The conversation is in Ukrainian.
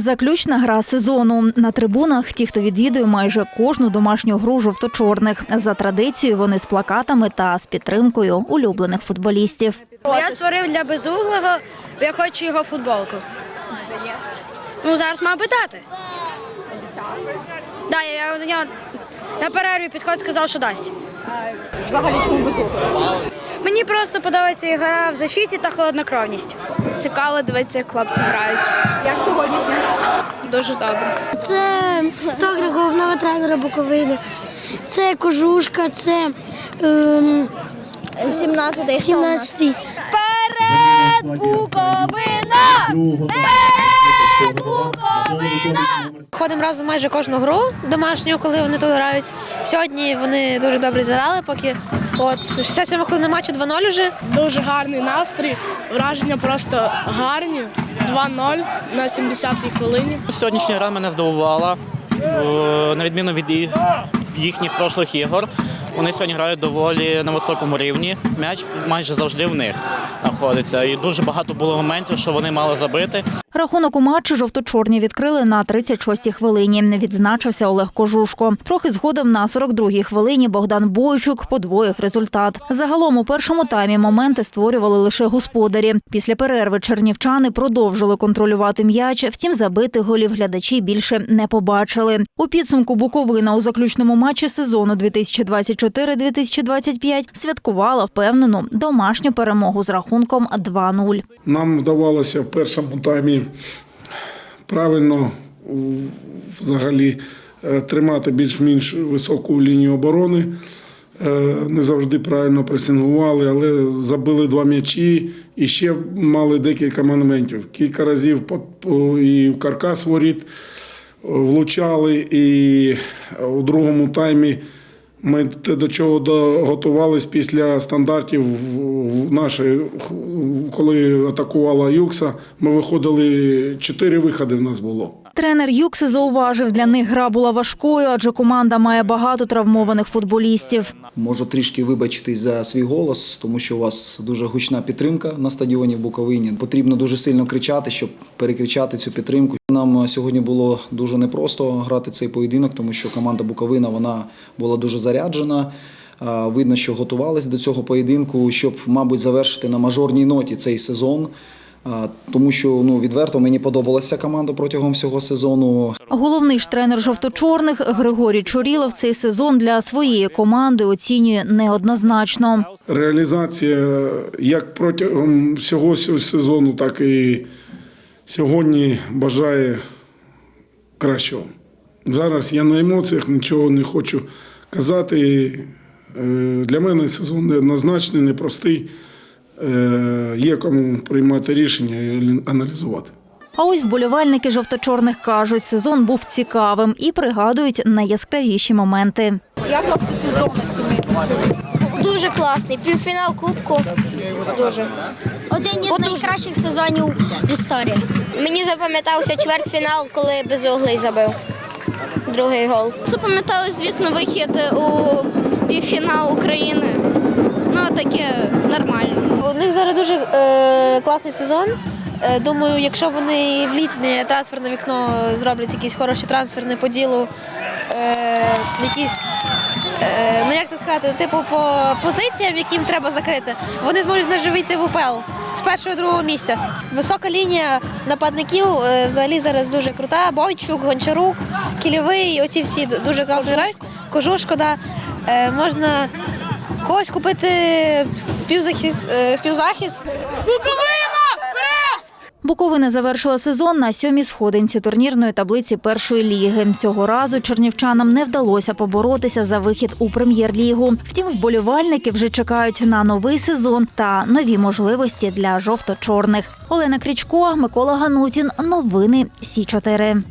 Заключна гра сезону. На трибунах ті, хто відвідує майже кожну домашню гру жовто-чорних. За традицією вони з плакатами та з підтримкою улюблених футболістів. Я створив для безуглого, я хочу його футболку. Ну, зараз мав би дати. Да, я, я нього на перерві підходить, сказав, що дасть. Взагалі чому безумно? Мені просто подобається і гра в защиті та холоднокровність. Цікаво дивитися, як хлопці грають. Як сьогоднішня гра? Дуже добре. Це Тогра головного тренера Буковини. Це кожушка, це ем, 17-й 17-й. Вперед, Буковина! Вперед, Буковина! Ходимо разом майже кожну гру домашню, коли вони тут грають. Сьогодні вони дуже добре зіграли, поки от 67 хвилини матчу 2-0 вже. Дуже гарний настрій, враження просто гарні. 2-0 на 70-й хвилині. Сьогоднішня гра мене здивувала. Е, На відміну від їхніх прошлих ігор, вони сьогодні грають доволі на високому рівні. М'яч майже завжди в них знаходиться. І дуже багато було моментів, що вони мали забити. Рахунок у матчі жовто-чорні відкрили на 36-й хвилині. Відзначився Олег Кожушко. Трохи згодом на 42-й хвилині Богдан Бойчук подвоїв результат. Загалом у першому таймі моменти створювали лише господарі. Після перерви чернівчани продовжили контролювати м'яч. Втім, забитих голів глядачі більше не побачили. У підсумку Буковина у заключному матчі сезону 2024-2025 святкувала впевнену домашню перемогу з рахунком 2-0. Нам вдавалося в першому таймі правильно взагалі е, тримати більш-менш високу лінію оборони. Е, Не завжди правильно пресингували, але забили два м'ячі і ще мали декілька моментів. Кілька разів і в каркас воріт е, влучали, і у другому таймі ми те, до чого доготувались після стандартів нашої, коли атакувала Юкса. Ми виходили чотири виходи. В нас було. Тренер Юкси зауважив, для них гра була важкою, адже команда має багато травмованих футболістів. Можу трішки вибачитись за свій голос, тому що у вас дуже гучна підтримка на стадіоні в Буковині. Потрібно дуже сильно кричати, щоб перекричати цю підтримку. Нам сьогодні було дуже непросто грати цей поєдинок, тому що команда Буковина вона була дуже заряджена. Видно, що готувались до цього поєдинку, щоб, мабуть, завершити на мажорній ноті цей сезон. Тому що ну відверто мені подобалася команда протягом всього сезону. Головний ж тренер жовто-чорних Григорій Чурілов цей сезон для своєї команди оцінює неоднозначно. Реалізація як протягом всього сезону, так і сьогодні бажає кращого. Зараз я на емоціях нічого не хочу казати. Е, Для мене сезон неоднозначний, непростий. Е, Є кому приймати рішення і аналізувати. А ось вболівальники жовто-чорних кажуть, сезон був цікавим і пригадують найяскравіші моменти. Як вам сезон оцінити? Дуже класний. Півфінал Кубку. Дуже. Один із найкращих сезонів в історії. Мені запам'ятався чвертьфінал, коли безуглий забив. Другий гол. Запам'яталось, звісно, вихід у півфінал України. Ну, таке нормально. У них зараз дуже е, класний сезон. Е, думаю, якщо вони в літнє трансферне вікно зроблять якісь хороші трансферні по ділу, е, якісь, е, ну як це сказати, типу по позиціям, яким треба закрити, вони зможуть навіть вийти в УПЛ з першого другого місця. Висока лінія нападників взагалі зараз дуже крута. Бойчук, Гончарук, Кільовий, оці всі дуже класно грають. Кожушко, да. Можна когось купити в півзахист, в півзахист. Буковина завершила сезон на сьомій сходинці турнірної таблиці першої ліги. Цього разу чернівчанам не вдалося поборотися за вихід у прем'єр-лігу. Втім, вболівальники вже чекають на новий сезон та нові можливості для жовто-чорних. Олена Крічко, Микола Ганутін. Новини Сі 4